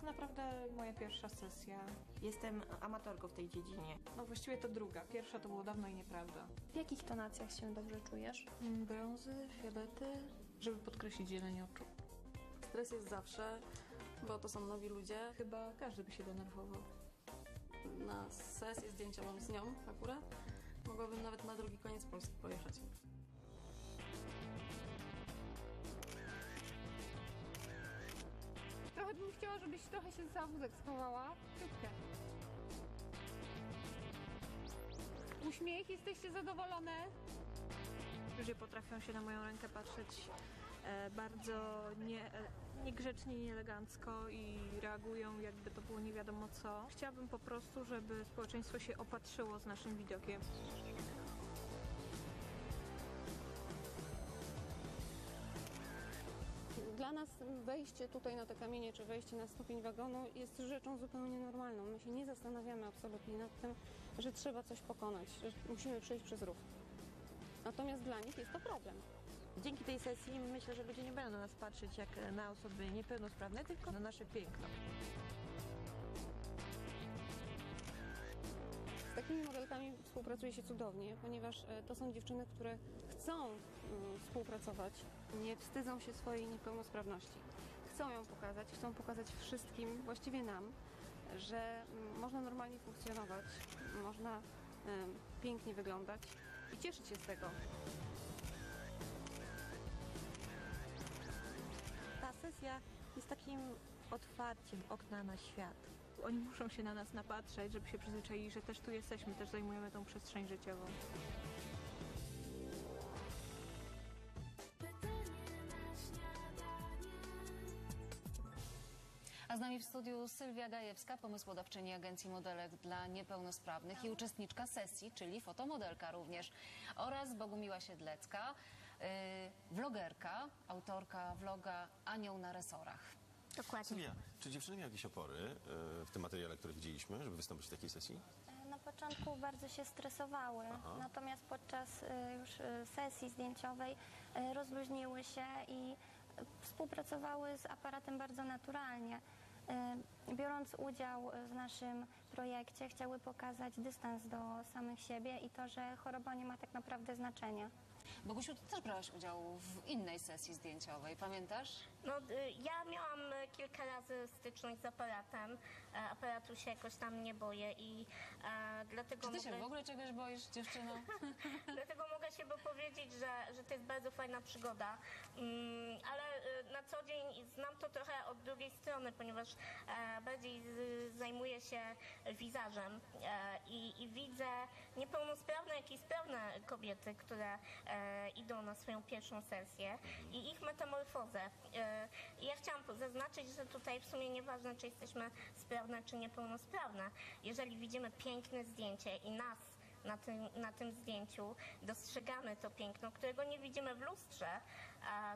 tak naprawdę moja pierwsza sesja. Jestem amatorką w tej dziedzinie. No właściwie to druga. Pierwsza to było dawno i nieprawda. W jakich tonacjach się dobrze czujesz? Mm, Brązy, fiolety, żeby podkreślić zieleń oczu. Stres jest zawsze, bo to są nowi ludzie. Chyba każdy by się denerwował. Na sesję zdjęciową z nią akurat mogłabym nawet na drugi koniec Polski pojechać. Trochę bym chciała, żebyś trochę się za wózek schowała. Krótkę. Uśmiech, jesteście zadowolone? Ludzie potrafią się na moją rękę patrzeć e, bardzo nie, e, niegrzecznie nieelegancko i reagują jakby to było nie wiadomo co. Chciałabym po prostu, żeby społeczeństwo się opatrzyło z naszym widokiem. Dla nas wejście tutaj na te kamienie, czy wejście na stopień wagonu jest rzeczą zupełnie normalną. My się nie zastanawiamy absolutnie nad tym, że trzeba coś pokonać, że musimy przejść przez rów. Natomiast dla nich jest to problem. Dzięki tej sesji myślę, że ludzie nie będą na nas patrzeć jak na osoby niepełnosprawne, tylko na nasze piękno. Z takimi modelkami współpracuje się cudownie, ponieważ e, to są dziewczyny, które chcą mm, współpracować, nie wstydzą się swojej niepełnosprawności. Chcą ją pokazać, chcą pokazać wszystkim, właściwie nam, że mm, można normalnie funkcjonować, można pięknie wyglądać i cieszyć się z tego. Ta sesja jest takim otwarciem okna na świat. Oni muszą się na nas napatrzeć, żeby się przyzwyczaili, że też tu jesteśmy, też zajmujemy tą przestrzeń życiową. A z nami w studiu Sylwia Gajewska, pomysłodawczyni Agencji Modelek dla Niepełnosprawnych i uczestniczka sesji, czyli fotomodelka również, oraz Bogumiła Siedlecka, yy, vlogerka, autorka vloga Anioł na resorach. Dokładnie. Sylwia, czy dziewczyny miały jakieś opory e, w tym materiale, który widzieliśmy, żeby wystąpić w takiej sesji? Na początku bardzo się stresowały, natomiast podczas y, już sesji zdjęciowej rozluźniły się i współpracowały z aparatem bardzo naturalnie. Biorąc udział w naszym projekcie, chciały pokazać dystans do samych siebie i to, że choroba nie ma tak naprawdę znaczenia. Bogusiu, ty też brałaś udział w innej sesji zdjęciowej, pamiętasz? No, y, ja miałam y, kilka razy styczność z aparatem. E, Aparatu się jakoś tam nie boję i e, dlatego Czy ty się mogę... w ogóle czegoś boisz, dziewczyno? Dlatego mogę się wypowiedzieć, że, że to jest bardzo fajna przygoda. Mm, ale y, na co dzień znam to trochę od drugiej strony, ponieważ e, bardziej z, zajmuję się wizażem e, i, i widzę niepełnosprawne, jak i sprawne kobiety, które e, idą na swoją pierwszą sesję i ich metamorfozę. I ja chciałam zaznaczyć, że tutaj w sumie nieważne, czy jesteśmy sprawne, czy niepełnosprawne. Jeżeli widzimy piękne zdjęcie i nas na tym, na tym zdjęciu dostrzegamy to piękno, którego nie widzimy w lustrze,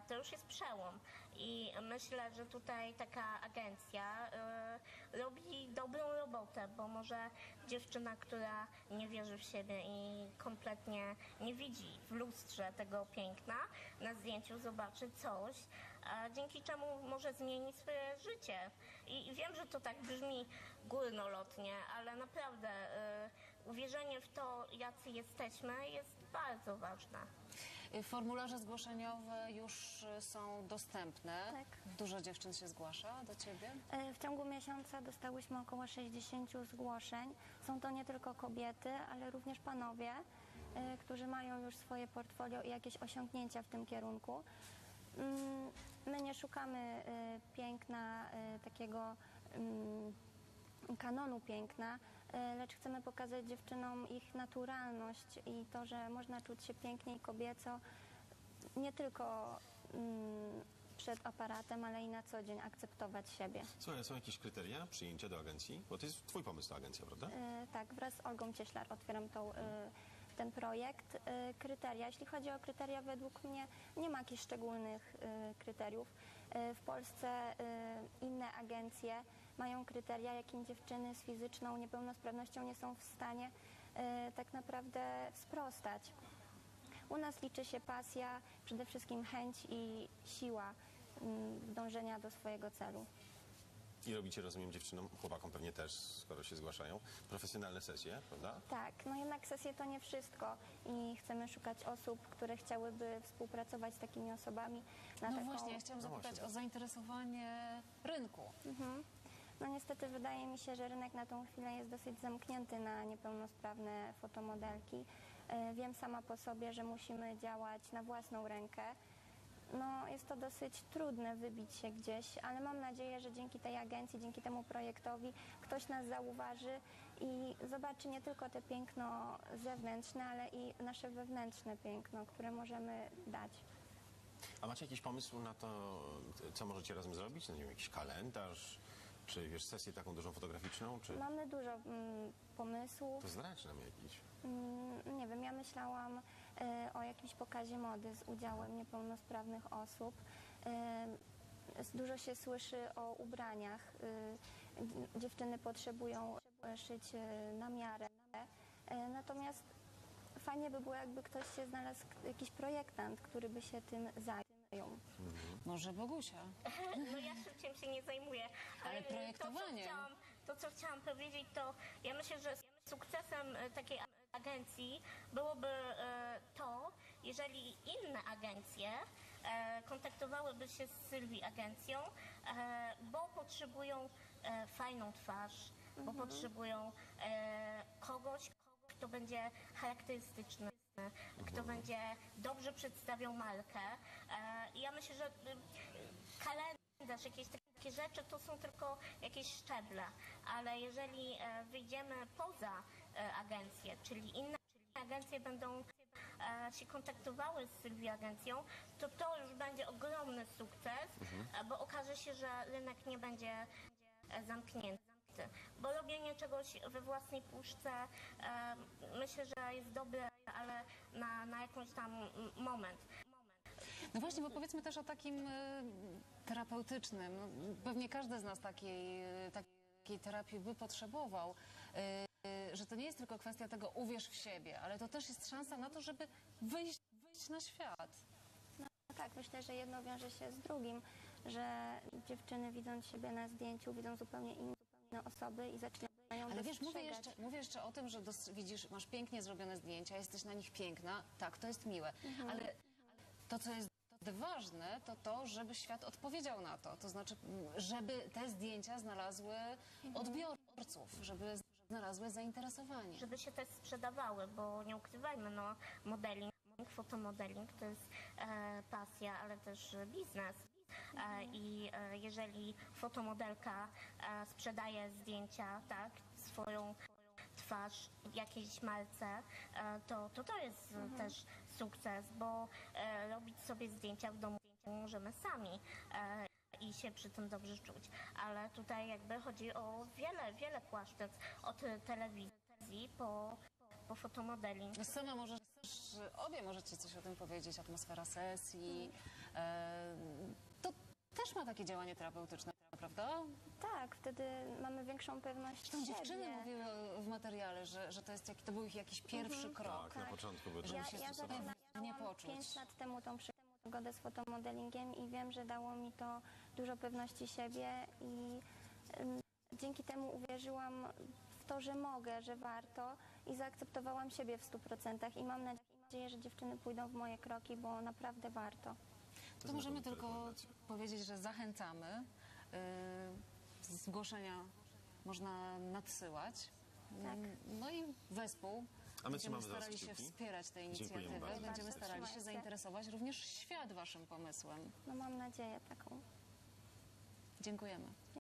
to już jest przełom. I myślę, że tutaj taka agencja y, robi dobrą robotę, bo może dziewczyna, która nie wierzy w siebie i kompletnie nie widzi w lustrze tego piękna, na zdjęciu zobaczy coś, a dzięki czemu może zmienić swoje życie. I, i wiem, że to tak brzmi górnolotnie, ale naprawdę y, uwierzenie w to, jacy jesteśmy, jest bardzo ważne. Y, Formularze zgłoszeniowe już y, są dostępne. Tak. Dużo dziewczyn się zgłasza do ciebie? W ciągu miesiąca dostałyśmy około 60 zgłoszeń. Są to nie tylko kobiety, ale również panowie, którzy mają już swoje portfolio i jakieś osiągnięcia w tym kierunku. My nie szukamy e, piękna e, takiego mm, kanonu piękna, e, lecz chcemy pokazać dziewczynom ich naturalność i to, że można czuć się pięknie i kobieco nie tylko mm, przed aparatem, ale i na co dzień akceptować siebie. Słuchaj, są jakieś kryteria przyjęcia do agencji? Bo to jest twój pomysł, ta agencja, prawda? Tak, wraz z Olgą Cieślar otwieram tą, ten projekt. E, kryteria, jeśli chodzi o kryteria, według mnie nie ma jakichś szczególnych e, kryteriów. E, w Polsce inne agencje mają kryteria, jakim dziewczyny z fizyczną niepełnosprawnością nie są w stanie tak naprawdę sprostać. U nas liczy się pasja, przede wszystkim chęć i siła mm, dążenia do swojego celu. I robicie, rozumiem, dziewczynom, chłopakom pewnie też, skoro się zgłaszają, profesjonalne sesje, prawda? Tak, no jednak sesje to nie wszystko i chcemy szukać osób, które chciałyby współpracować z takimi osobami na No taką... właśnie, ja chciałam No zapytać właśnie. o zainteresowanie rynku. Mhm. No niestety wydaje mi się, że rynek na tą chwilę jest dosyć zamknięty na niepełnosprawne fotomodelki. E, Wiem sama po sobie, że musimy działać na własną rękę. No, jest to dosyć trudne wybić się gdzieś, ale mam nadzieję, że dzięki tej agencji, dzięki temu projektowi ktoś nas zauważy i zobaczy nie tylko te piękno zewnętrzne, ale i nasze wewnętrzne piękno, które możemy dać. A macie jakiś pomysł na to, co możecie razem zrobić? No nie wiem, jakiś kalendarz, czy wiesz, sesję taką dużą fotograficzną, czy... Mamy dużo mm, pomysłów. To zdradź nam jakiś. Mm, Nie wiem, ja myślałam o jakimś pokazie mody z udziałem niepełnosprawnych osób. E, Dużo się słyszy o ubraniach. E, dzie- Dziewczyny potrzebują e, szyć e, na miarę. E, Natomiast fajnie by było, jakby ktoś się znalazł, jakiś projektant, który by się tym zajął. Może Bogusia? No ja szybciej się nie zajmuję. Ale to, co chciałam, to, co chciałam powiedzieć, to ja myślę, że sukcesem e, takiej agencji byłoby e, to, jeżeli inne agencje e, kontaktowałyby się z Sylwii agencją, bo potrzebują fajną twarz, bo potrzebują e, kogoś, kto będzie charakterystyczny, kto będzie dobrze przedstawiał markę. I ja myślę, że kalendarz, jakieś takie rzeczy to są tylko jakieś szczeble, ale jeżeli e, wyjdziemy poza e, agencję, czyli inne agencje będą e, się kontaktowały z Sylwii agencją, to to już będzie ogromny sukces, e, bo okaże się, że rynek nie będzie zamknięty. Bo robienie czegoś we własnej puszce myślę, że jest dobre, ale na, na jakąś tam moment. No właśnie, bo powiedzmy też o takim terapeutycznym. No, pewnie każdy z nas takiej, takiej terapii by potrzebował. E, że to nie jest tylko kwestia tego uwierz w siebie, ale to też jest szansa na to, żeby wyjść, wyjść na świat. No tak, myślę, że jedno wiąże się z drugim, że dziewczyny widząc siebie na zdjęciu, widzą zupełnie inne osoby i zaczynają Ale wiesz, mówię jeszcze, mówię jeszcze o tym, że dos- widzisz, masz pięknie zrobione zdjęcia, jesteś na nich piękna. Tak, to jest miłe. Ale to, co jest ważne, to to, żeby świat odpowiedział na to. To znaczy, żeby te zdjęcia znalazły odbiorców, żeby znalazły zainteresowanie. żeby się też sprzedawały, bo nie ukrywajmy, no modeling, fotomodeling to jest e, pasja, ale też biznes. E, I e, jeżeli fotomodelka e, sprzedaje zdjęcia, tak, swoją twarz jakiejś marce, e, to, to to jest e, też sukces, bo e, robić sobie zdjęcia w domu możemy sami. E, i się przy tym dobrze czuć. Ale tutaj jakby chodzi o wiele, wiele płaszczyzn. Od telewizji po, po fotomodeling. No Sama możesz, obie możecie coś o tym powiedzieć, atmosfera sesji. E, to też ma takie działanie terapeutyczne, prawda? Tak, wtedy mamy większą pewność Zresztą siebie. dziewczyny mówiły w materiale, że, że to, jest, jak- to był ich jakiś pierwszy krok. Tak, na początku by to Ja, się ja stosować. zaczynałam Nie poczuć. 5 lat temu tą przygodę z fotomodelingiem i wiem, że dało mi to dużo pewności siebie i dzięki temu uwierzyłam w to, że mogę, że warto i zaakceptowałam siebie w 100% i mam nadzieję, że dziewczyny pójdą w moje kroki, bo naprawdę warto. To możemy tylko powiedzieć, że zachęcamy. Yy, zgłoszenia można nadsyłać. Tak. No i wespół. A my Będziemy trzymamy starali się kciuki. wspierać te inicjatywy. bardzo. Będziemy Bardzo starali się zainteresować również świat waszym pomysłem. No mam nadzieję taką. Dziękujemy.